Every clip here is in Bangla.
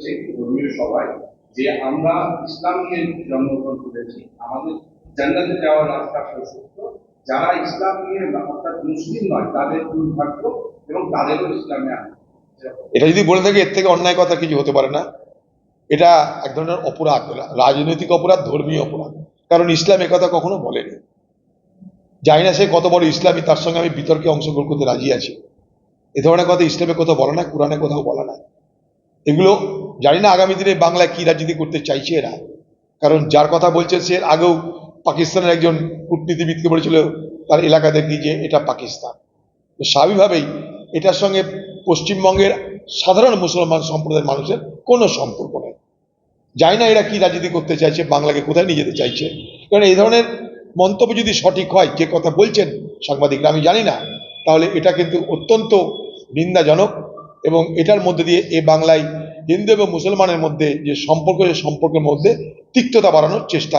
ধর্মীয় সবাই যে আমরা ইসলাম নিয়ে জন্মগ্রহণ করেছি, আমাদের জান্নাতে যাওয়ার রাস্তা প্রশস্ত যারা ইসলাম নিয়ে অর্থাৎ মুসলিম নয়, তাদের দুর্ভাগ্য এবং তাদেরও ইসলামে এটা যদি বলে থাকে, এর থেকে অন্যায় কথা কিছু হতে পারে না। এটা এক ধরনের অপরাধ, রাজনৈতিক অপরাধ, ধর্মীয় অপরাধ। কারণ ইসলাম একথা কখনো বলেনি। জানি না সে কত বড় ইসলামী, তার সঙ্গে আমি বিতর্কে অংশগ্রহণ করতে রাজি আছি। এ ধরনের কথা ইসলামে কোথাও বলা না কোরআনে কোথাও বলা না। এগুলো জানি না আগামী দিনে বাংলায় কি রাজনীতি করতে চাইছে এরা। কারণ যার কথা বলছে সে আগেও পাকিস্তানের একজন কূটনীতিবিদকে বলেছিল, তার এলাকা দেখি যে এটা পাকিস্তান। স্বাভাবিকভাবেই এটার সঙ্গে পশ্চিমবঙ্গের সাধারণ মুসলমান সম্প্রদায়ের মানুষের কোনো সম্পর্ক নেই। জানি না এরা কি রাজনীতি করতে চাইছে, বাংলাকে কোথায় নিয়ে যেতে চাইছে। কারণ এই ধরনের মন্তব্য যদি সঠিক হয়, যে কথা বলছেন সাংবাদিকরা, আমি জানি না। তাহলে এটা কিন্তু অত্যন্ত নিন্দাজনক এবং এটার মধ্যে দিয়ে এ বাংলায় হিন্দু এবং মুসলমানের মধ্যে যে সম্পর্ক সেই সম্পর্কের মধ্যে তিক্ততা বাড়ানোর চেষ্টা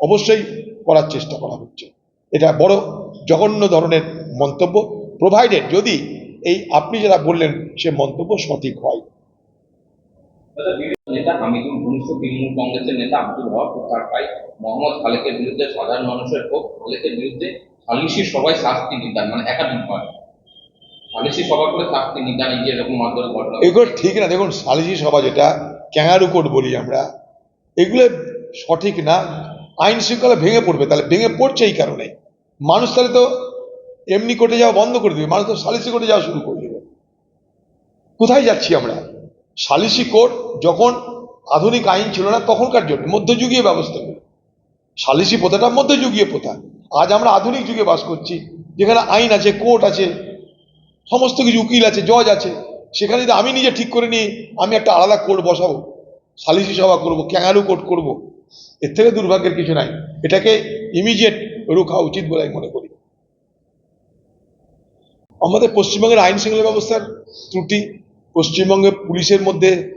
অবশ্যই করার চেষ্টা করা হচ্ছে। এটা বড় জঘন্য ধরনের মন্তব্য। প্রোভাইডেড যদি এই আপনি যারা বললেন, সে মন্তব্য সঠিক হয়। নেতা হামিদুল কংগ্রেসের নেতা আব্দুল হক তার মোহাম্মদ খালেকের বিরুদ্ধে সাধারণ মানুষের ক্ষোভ, খালেকের বিরুদ্ধে সবাই শাস্তি নিদান মানে একাধিক এগুলো ঠিক না, দেখুন সালিসি সভা যেটা, ক্যাঙারু কোর্ট বলি আমরা, এগুলো সঠিক না, আইন শৃঙ্খলা ভেঙে পড়বে, তাহলে ভেঙে পড়ছে এই কারণে। মানুষ তাহলে তো এমনি কোর্টে যাওয়া বন্ধ করে দেবে, মানুষ তো সালিসি কোর্টে যাওয়া শুরু করে দেবে। কোথায় যাচ্ছি আমরা? সালিসি কোর্ট যখন আধুনিক আইন ছিল না, তখনকার জন্য, মধ্যযুগীয় ব্যবস্থা ছিল সালিসি প্রথাটা মধ্যযুগীয় প্রথা। আজ আমরা আধুনিক যুগে বাস করছি, যেখানে আইন আছে, কোর্ট আছে সমস্ত কিছু উকিল আছে, জজ আছে। সেখানে যদি আমি নিজে ঠিক করে নিই, আমি একটা আলাদা কোর্ট বসাবো সালিসি সভা করব ক্যাঙারু কোর্ট করব। এর থেকে দুর্ভাগ্যের কিছু নাই। এটাকে ইমিডিয়েট রোখা উচিত বলে আমি মনে করি। আমাদের পশ্চিমবঙ্গের আইন শৃঙ্খলা ব্যবস্থার ত্রুটি, পশ্চিমবঙ্গে পুলিশের মধ্যে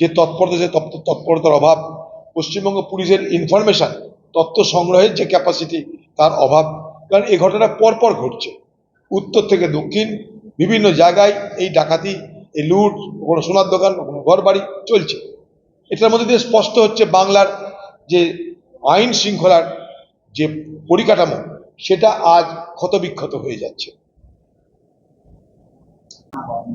যে তৎপরতা, যে তৎ- তৎপরতার অভাব, পশ্চিমবঙ্গ পুলিশের ইনফরমেশন তথ্য সংগ্রহের যে ক্যাপাসিটি তার অভাব। কারণ এই ঘটনা পরপর ঘটছে। উত্তর থেকে দক্ষিণ বিভিন্ন জায়গায় এই ডাকাতি, এই লুট, কোনো সোনার দোকান, কোনো ঘর বাড়ি চলছে। এটার মধ্যে দিয়ে স্পষ্ট হচ্ছে বাংলার যে আইন শৃঙ্খলার যে পরিকাঠামো, সেটা আজ ক্ষতবিক্ষত হয়ে যাচ্ছে।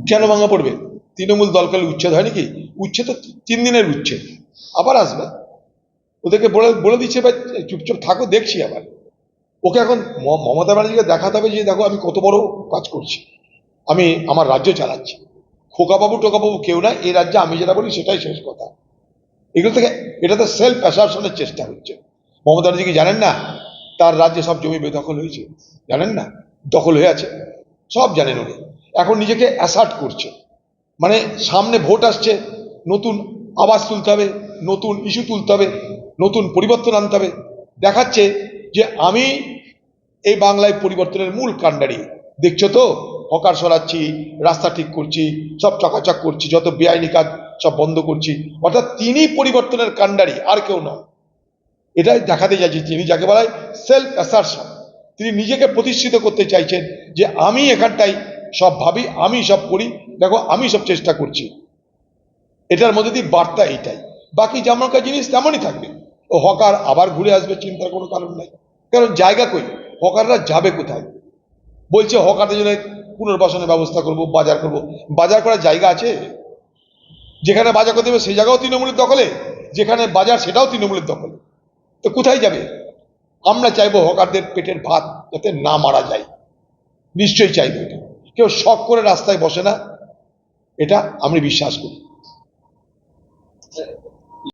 কেন ভাঙা পড়বে? তৃণমূল দলকালে উচ্ছেদ হয় নাকি উচ্ছেদ তো তিন দিনের উচ্ছেদ। আবার আসবে। ওদেরকে বলে বলে দিচ্ছে, ভাই, চুপচাপ থাকো, দেখছি আবার। ওকে এখন মমতা ব্যানার্জিকে দেখাতে হবে যে, দেখো, আমি কত বড় কাজ করছি। আমি আমার রাজ্য চালাচ্ছি। খোকাবাবু, টোকাবাবু কেউ না এই রাজ্যে আমি যেটা বলি সেটাই শেষ কথা। এগুলো থেকে এটা তো সেলফ অ্যাসারশনের চেষ্টা হচ্ছে। মমতা কি জানেন না? তার রাজ্যে সব জমি বেদখল হয়েছে। জানেন না? দখল হয়ে আছে। সব জানেন উনি। এখন নিজেকে অ্যাসার্ট করছে। মানে সামনে ভোট আসছে, নতুন আওয়াজ তুলতে হবে, নতুন ইস্যু তুলতে হবে, নতুন পরিবর্তন আনতে হবে। দেখাচ্ছে যে আমি এই বাংলায় পরিবর্তনের মূল কাণ্ডারি। দেখছ তো? হকার সরাচ্ছি, রাস্তা ঠিক করছি, সব চকাচক করছি, যত বেআইনি কাজ সব বন্ধ করছি। অর্থাৎ তিনি পরিবর্তনের কাণ্ডারি, আর কেউ নয় এটাই দেখাতে চাইছি তিনি যাকে বলা হয় সেলফ অ্যাসারশন তিনি নিজেকে প্রতিষ্ঠিত করতে চাইছেন যে আমি এখানটাই সব ভাবি, আমি সব করি, দেখো আমি সব চেষ্টা করছি। এটার মধ্যে দিয়ে বার্তা এইটাই। বাকি যেমনকার জিনিস তেমনই থাকবে। ও হকার আবার ঘুরে আসবে, চিন্তার কোনো কারণ নাই। কারণ জায়গা কই? হকাররা যাবে কোথায়? বলছে হকারদের জন্য পুনর্বাসনের ব্যবস্থা করব, বাজার করব। বাজার করার জায়গা আছে? যেখানে বাজার করতে হবে সেই জায়গাও তৃণমূলের দখলে। যেখানে বাজার, সেটাও তৃণমূলের দখলে। তো কোথায় যাবে? আমরা চাইব হকারদের পেটের ভাত যাতে না মারা যায়। নিশ্চয়ই চাইব এটা। কেউ শখ করে রাস্তায় বসে না। এটা আমি বিশ্বাস করি।